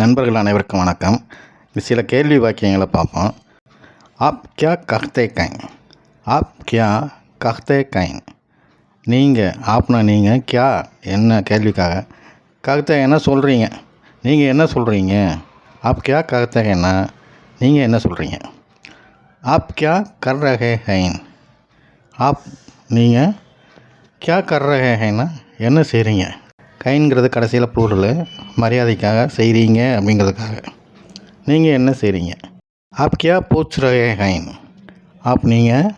நண்பர்கள் அனைவருக்கும் வணக்கம். சில கேள்வி வாக்கியங்களை பார்ப்போம். ஆப் கியா கஹ்தே கைன்? ஆப் கியா கஹ்தே கைன்? நீங்கள் ஆப்னா நீங்கள் கியா என்ன கேள்விக்காக? கஹ்தே என்ன சொல்கிறீங்க நீங்கள் என்ன சொல்கிறீங்க ஆப் கியா கஹ்தே கைன்னா நீங்கள் என்ன சொல்கிறீங்க ஆப் கியா கர் ரஹே ஹைன்? ஆப் நீங்கள் கியா கர் ரஹே ஹைன்னா என்ன செய்கிறீங்க கைன்கிறது கடைசியில் பொருள் மரியாதைக்காக செய்கிறீங்க அப்படிங்கிறதுக்காக. நீங்கள் என்ன செய்கிறீங்க ஆப் கியா பூச் ரகே கைன். ஆப் நீங்கள்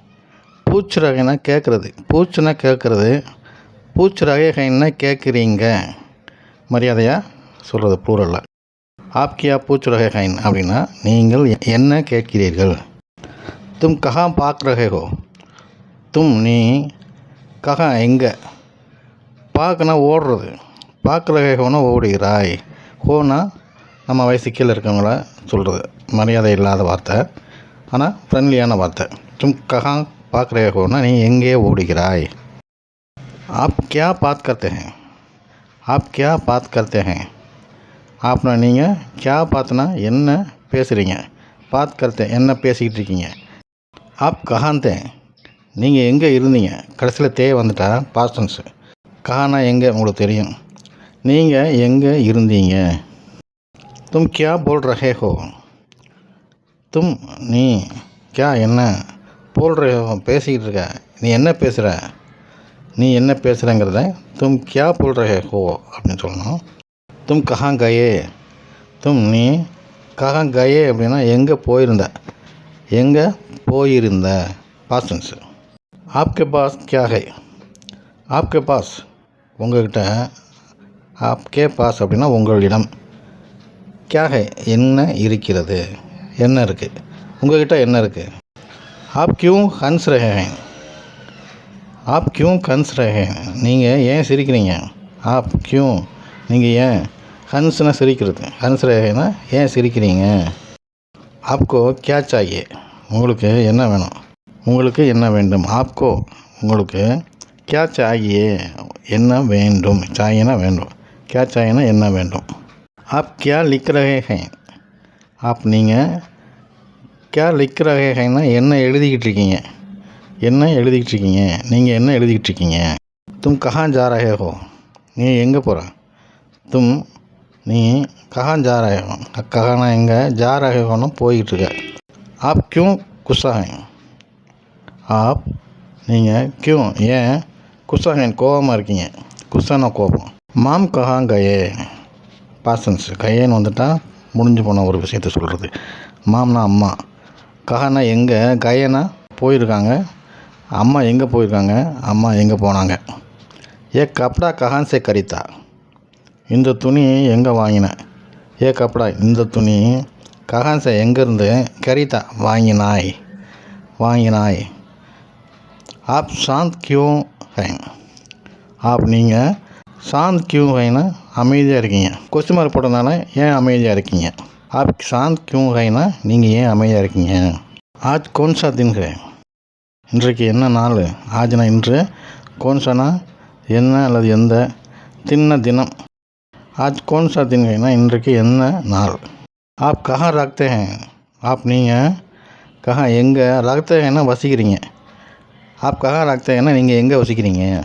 பூச் ரகைனா கேட்குறது பூச்சுனா கேட்குறது பூச் ரகே கைன்னா கேட்குறீங்க மரியாதையாக சொல்கிறது ப்ளூரலில் ஆப் கியா பூச் ரகே அப்படின்னா நீங்கள் என்ன கேட்கிறீர்கள்? தும் கஹா பாக் ரகே ஹோ. தும் நீ கஹா எங்கே? பார்க்கனா ஓடுறது. பார்க்குற ஹோனா ஓடுகிறாய். ஹோனா நம்ம வயசு கீழே இருக்கவங்கள சொல்கிறது மரியாதை இல்லாத வார்த்தை. ஆனால் ஃப்ரெண்ட்லியான வார்த்தை. தும் கஹா பார்க்குற ஹோனா நீ எங்கே ஓடுகிறாய்? ஆப் கியா பாத் கர்த்தே ஹேன் ஆப் கியா பாத் கர்த்தே ஹேன் ஆப்னா நீங்கள் கியா பார்த்துனா என்ன பேசுகிறீங்க பாத் கர்த்தே என்ன பேசிக்கிட்டு இருக்கீங்க? ஆப் கஹாந்தே நீங்கள் எங்கே இருந்தீங்க? கடைசியில் தே வந்துட்டா பாஸ்டன்ஸு. கஹானா எங்கே? உங்களுக்கு தெரியும். நீங்கள் எங்கே இருந்தீங்க? தும் கியா போல் ரஹே ஹோ தும் நீ கியா என்ன போல் ரஹே ஹோ பேசிக்கிட்டு இருக்க? நீ என்ன பேசுகிற நீ என்ன பேசுகிறங்கிறத தும் கியா போல் ரஹே ஹோ அப்படின்னு சொல்லணும். தும் கஹாங் கயே? தும் நீ கஹாங் கயே அப்படின்னா எங்கே போயிருந்த? எங்கே போயிருந்த? பாஸ்டன்ஸு ஆப்கே பாஸ் கியா ஹை? ஆப்கே பாஸ் உங்கள்கிட்ட ஆப்கே பாஸ் அப்படின்னா உங்களிடம். கியாக என்ன இருக்கிறது? என்ன இருக்குது உங்கள்கிட்ட என்ன இருக்குது ஆப் கியூ ஹன்ஸ் ரஹேன். ஆப் கியூ கன்ஸ் ரஹேன். நீங்கள் ஏன் சிரிக்கிறீங்க? ஆப் கியூ. நீங்கள் ஏன் ஹன்ஸ்னால் சிரிக்கிறது? ஹன்ஸ் ரஹேனா ஏன் சிரிக்கிறீங்க? ஆப்கோ கேட்ச் சாயே உங்களுக்கு என்ன வேணும்? உங்களுக்கு என்ன வேண்டும்? ஆப்கோ. உங்களுக்கு கேட்ச் சாயே என்ன வேண்டும்? சாயினா வேண்டும். கியா சாயினா என்ன வேண்டும்? ஆப் கியா லிக் ரஹே ஹைன் ஆப் நீங்கள் கே லிக் ரஹே என்ன எழுதிக்கிட்டு இருக்கீங்க? என்ன எழுதிக்கிட்டு இருக்கீங்க? நீங்கள் என்ன எழுதிக்கிட்டு இருக்கீங்க? தும் கஹான் ஜாரகே ஹோ நீ எங்கே போகிற தும் நீ கஹான் ஜா ரஹே ஹோ கஹானா எங்கே? ஜா ரஹே போய்கிட்டு இருக்க. ஆப் கியூ குஸ்ஸா ஆப் நீங்கள் கியூ ஏன் குஸ்ஸா கோபமாக இருக்கீங்க. குஸ்ஸானா கோபம். மாம் கஹா கயே பாசன்ஸ் கயேன்னு வந்துட்டால் முடிஞ்சு போன ஒரு விஷயத்த சொல்கிறது மாம்னா அம்மா. கஹானா எங்கே? கயனா போயிருக்காங்க. அம்மா எங்கே போயிருக்காங்க? அம்மா எங்கே போனாங்க? ஏ கப்டா கஹான் சே கரித்தா. இந்த துணி எங்கே வாங்கினேன் ஏ கப்டா இந்த துணி கஹான் சே எங்கேருந்து? கரித்தா வாங்கினாய். வாங்கினாய். ஆப் சாந்த் கியூ ஹேங் ஆப் நீங்கள் சாந்த் கியூ ஹைனா அமைதியாக இருக்கீங்க. கொஸ்டின் மார்க் போட்டதுனால ஏன் அமைதியாக இருக்கீங்க? ஆப் சாந்த் கியூ ஹைனா நீங்கள் ஏன் அமைதியாக இருக்கீங்க? ஆஜ் கோன்சா தின் ஹே இன்றைக்கு என்ன நாள்? ஆஜ்னா இன்று. கோன்சானா என்ன அல்லது எந்த? தின்ன தினம். ஆஜ் கோன்சா தின் இன்றைக்கு என்ன நாள்? ஆப் கஹா ராக்தே ஆப் நீங்கள் கஹா எங்கே ரக்தே ஹேனா வசிக்கிறீங்க. ஆப் கஹா ராக்தே ஹேனா நீங்கள் எங்கே வசிக்கிறீங்க?